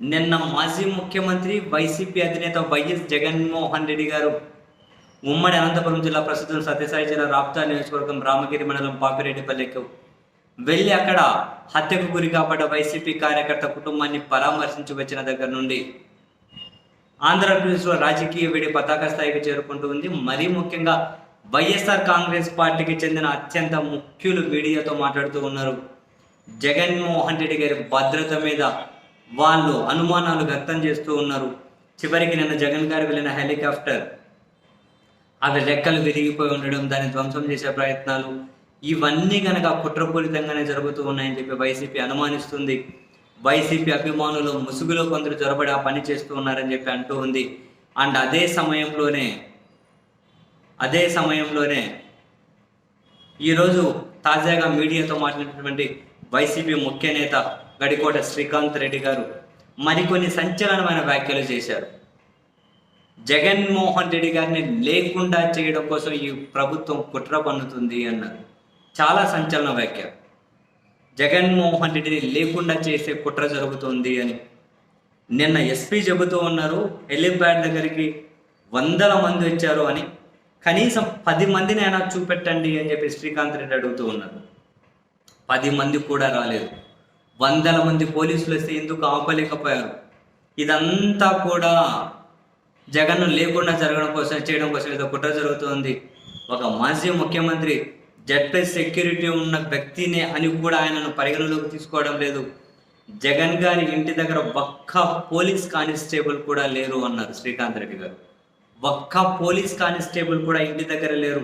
నిన్న మాజీ ముఖ్యమంత్రి వైసీపీ అధినేత వైఎస్ జగన్మోహన్ రెడ్డి గారు ఉమ్మడి అనంతపురం జిల్లా ప్రస్తుతం సత్యసాయి జిల్లా రాప్తా నియోజకవర్గం రామగిరి మండలం పాపిరెడ్డిపల్లెకు వెళ్ళి అక్కడ హత్యకు గురి కాబడ్డ వైసీపీ కార్యకర్త కుటుంబాన్ని పరామర్శించి వచ్చిన దగ్గర నుండి ఆంధ్రప్రదేశ్లో రాజకీయ వేడి పతాక స్థాయికి చేరుకుంటూ ఉంది. మరీ ముఖ్యంగా వైఎస్ఆర్ కాంగ్రెస్ పార్టీకి చెందిన అత్యంత ముఖ్యులు మీడియాతో మాట్లాడుతూ ఉన్నారు. జగన్మోహన్ రెడ్డి గారి భద్రత మీద వాళ్ళు అనుమానాలు వ్యక్తం చేస్తూ ఉన్నారు. చివరికి నిన్న జగన్ గారు వెళ్ళిన హెలికాప్టర్. అవి రెక్కలు విరిగిపోయి ఉండడం దాన్ని ధ్వంసం చేసే ప్రయత్నాలు ఇవన్నీ కనుక కుట్రపూరితంగానే జరుగుతూ ఉన్నాయని చెప్పి వైసీపీ అనుమానిస్తుంది. వైసీపీ అభిమానులు ముసుగులో కొందరు జొరబడి ఆ పని చేస్తూ ఉన్నారని చెప్పి అంటూ ఉంది. అండ్ అదే సమయంలోనే అదే సమయంలోనే ఈరోజు తాజాగా మీడియాతో మాట్లాడినటువంటి వైసీపీ ముఖ్య నేత గడికోట శ్రీకాంత్ రెడ్డి గారు మరికొన్ని సంచలనమైన వ్యాఖ్యలు చేశారు. జగన్మోహన్ రెడ్డి గారిని లేకుండా చేయడం కోసం ఈ ప్రభుత్వం కుట్ర పన్నుతుంది అన్నారు. చాలా సంచలన వ్యాఖ్య జగన్మోహన్ రెడ్డిని లేకుండా చేసే కుట్ర జరుగుతుంది అని నిన్న ఎస్పీ చెబుతూ ఉన్నారు. హెలిప్యాడ్ దగ్గరికి వందల మంది వచ్చారు అని. కనీసం పది మందిని అయినా చూపెట్టండి అని చెప్పి శ్రీకాంత్ రెడ్డి అడుగుతూ ఉన్నారు. పది మంది కూడా రాలేదు. వందల మంది పోలీసులు వస్తే ఎందుకు ఆపలేకపోయారు? ఇదంతా కూడా జగన్ను లేకుండా జరగడం కోసం చేయడం కోసం ఏదో కుట్ర జరుగుతుంది. ఒక మాజీ ముఖ్యమంత్రి జడ్ప్లస్ సెక్యూరిటీ ఉన్న వ్యక్తినే అని కూడా ఆయనను పరిగణలోకి తీసుకోవడం లేదు. జగన్ గారి ఇంటి దగ్గర ఒక్క పోలీస్ కానిస్టేబుల్ కూడా లేరు అన్నారు శ్రీకాంత్ రెడ్డి గారు. ఒక్క పోలీస్ కానిస్టేబుల్ కూడా ఇంటి దగ్గర లేరు.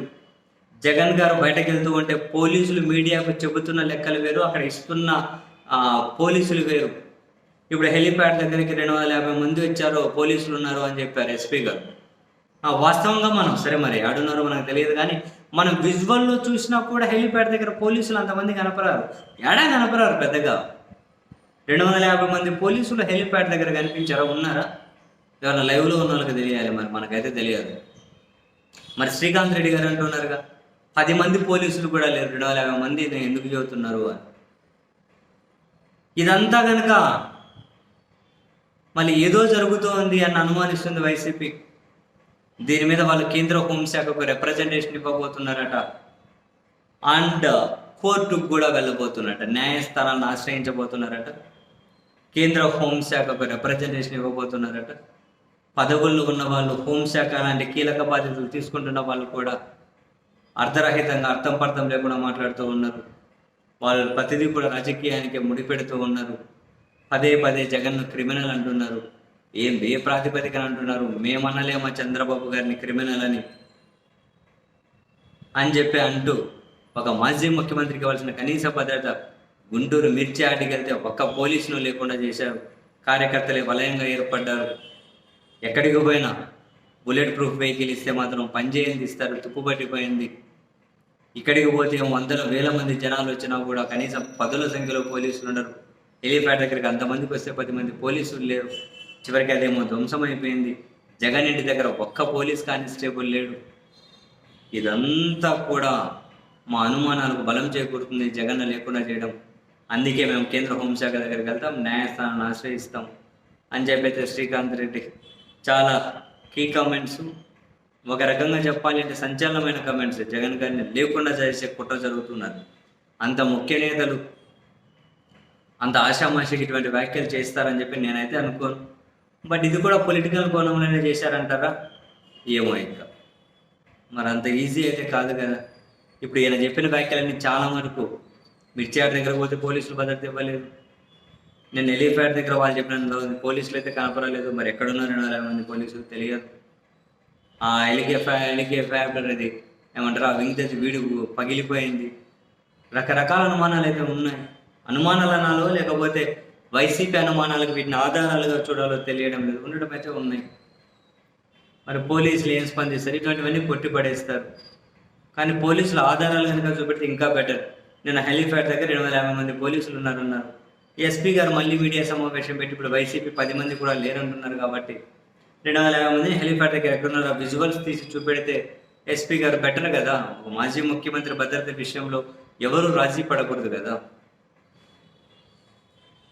జగన్ గారు బయటకు వెళ్తూ ఉంటే పోలీసులు మీడియాకు చెబుతున్న లెక్కలు వేరు అక్కడ ఇస్తున్న పోలీసులు వేరు. ఇప్పుడు హెలిప్యాడ్ దగ్గరికి రెండు వందల యాభై మంది వచ్చారు పోలీసులు ఉన్నారు అని చెప్పారు ఎస్పీ గారు. వాస్తవంగా మనం సరే మరి ఆడున్నారో మనకు తెలియదు కానీ మనం విజువల్లో చూసినా కూడా హెలిప్యాడ్ దగ్గర పోలీసులు అంతమంది కనపరారు. ఏడా కనపరారు పెద్దగా? రెండు వందల యాభై మంది పోలీసులు హెలిప్యాడ్ దగ్గర కనిపించారా? ఉన్నారా? ఎవరైనా లైవ్లో ఉన్న వాళ్ళకి తెలియాలి మరి మనకైతే తెలియదు. మరి శ్రీకాంత్ రెడ్డి గారు అంటున్నారుగా పది మంది పోలీసులు కూడా లేరు రెండు వందల యాభై మంది ఎందుకు చెబుతున్నారు అని. ఇదంతా కనుక మళ్ళీ ఏదో జరుగుతోంది అని అనుమానిస్తుంది వైసీపీ. దీని మీద వాళ్ళు కేంద్ర హోంశాఖకు రిప్రజెంటేషన్ ఇవ్వబోతున్నారట. అండ్ కోర్టుకు కూడా వెళ్ళబోతున్నారట. న్యాయస్థానాలను ఆశ్రయించబోతున్నారట. కేంద్ర హోంశాఖకు రిప్రజెంటేషన్ ఇవ్వబోతున్నారట. పదవుల్లో ఉన్న వాళ్ళు హోంశాఖ లాంటి కీలక బాధ్యతలు తీసుకుంటున్న వాళ్ళు కూడా అర్ధరహితంగా అర్థం పర్థం లేకుండా మాట్లాడుతూ ఉన్నారు. వాళ్ళు ప్రతిదీ కూడా రాజకీయానికి ముడిపెడుతూ ఉన్నారు. పదే పదే జగన్ను క్రిమినల్ అంటున్నారు. ఏం ఏ ప్రాతిపదికన అంటున్నారు? మేమనలేమా చంద్రబాబు గారిని క్రిమినల్ అని? అని చెప్పి అంటూ ఒక మాజీ ముఖ్యమంత్రికి ఇవ్వాల్సిన కనీస భద్రత గుంటూరు మిర్చి ఆటికెళ్తే ఒక్క పోలీసును లేకుండా చేశారు. కార్యకర్తలే వలయంగా ఏర్పడ్డారు. ఎక్కడికి పోయినా బుల్లెట్ ప్రూఫ్ వెహికల్ ఇస్తే మాత్రం పనిచేయంది ఇస్తారు తుప్పుపట్టిపోయింది. ఇక్కడికి పోతే వందల వేల మంది జనాలు వచ్చినా కూడా కనీసం పదుల సంఖ్యలో పోలీసులు ఉండరు. హెలిప్యాడ్ దగ్గరికి అంతమందికి వస్తే పది మంది పోలీసులు లేరు. చివరికి అదేమో ధ్వంసం అయిపోయింది జగన్ ఇంటి దగ్గర ఒక్క పోలీస్ కానిస్టేబుల్ లేడు. ఇదంతా కూడా మా అనుమానాలకు బలం చేకూరుతుంది జగన్ లేకుండా చేయడం. అందుకే మేము కేంద్ర హోంశాఖ దగ్గరికి వెళ్తాం న్యాయస్థానాన్ని ఆశ్రయిస్తాం అని చెప్పైతే శ్రీకాంత్ రెడ్డి చాలా కీ కామెంట్స్ ఒక రకంగా చెప్పాలి అంటే సంచలనమైన కమెంట్స్ జగన్ గారిని లేకుండా చేసే కుట్ర జరుగుతున్నారు అంత ముఖ్య నేతలు అంత ఆషామాషికి ఇటువంటి వ్యాఖ్యలు చేస్తారని చెప్పి నేనైతే అనుకోను. బట్ ఇది కూడా పొలిటికల్ కోణంలోనే చేశారంటారా? ఏమో ఇంకా. మరి అంత ఈజీ అయితే కాదు కదా. ఇప్పుడు ఈయన చెప్పిన వ్యాఖ్యలన్నీ చాలా వరకు మిర్చియార్ దగ్గర పోతే పోలీసులు భద్రత ఇవ్వలేదు నేను ఎలిఫాట్ దగ్గర వాళ్ళు చెప్పిన పోలీసులు అయితే కనపడలేదు. మరి ఎక్కడున్నారు రెండు మంది పోలీసులు తెలియదు. ఎలిగే ఫ్యా ఎలిగే ఫ్యాక్టర్ అది ఏమంటారు? ఆ వింగ్ తెచ్చి వీడు పగిలిపోయింది. రకరకాల అనుమానాలు అయితే ఉన్నాయి. అనుమానాలు అనాలో లేకపోతే వైసీపీ అనుమానాలకు వీటిని ఆధారాలుగా చూడాలో తెలియడం లేదు. ఉండడం అయితే ఉన్నాయి. మరి పోలీసులు ఏం స్పందిస్తారు? ఇటువంటివన్నీ కొట్టి పడేస్తారు. కానీ పోలీసులు ఆధారాలు కనుక చూపెడితే ఇంకా బెటర్. నేను హెలిఫాడ్ దగ్గర రెండు వందల యాభై మంది పోలీసులు ఉన్నారన్నారు. ఎస్పీ గారు మళ్ళీ మీడియా సమావేశం పెట్టి ఇప్పుడు వైసీపీ పది మంది కూడా లేరంటున్నారు కాబట్టి రెండు వందల యాభై మందిని హెలిఫాడ్ దగ్గర ఎక్కడున్నారు ఆ విజువల్స్ తీసి చూపెడితే ఎస్పీ గారు బెటర్ కదా? మాజీ ముఖ్యమంత్రి భద్రత విషయంలో ఎవరు రాజీ పడకూడదు కదా?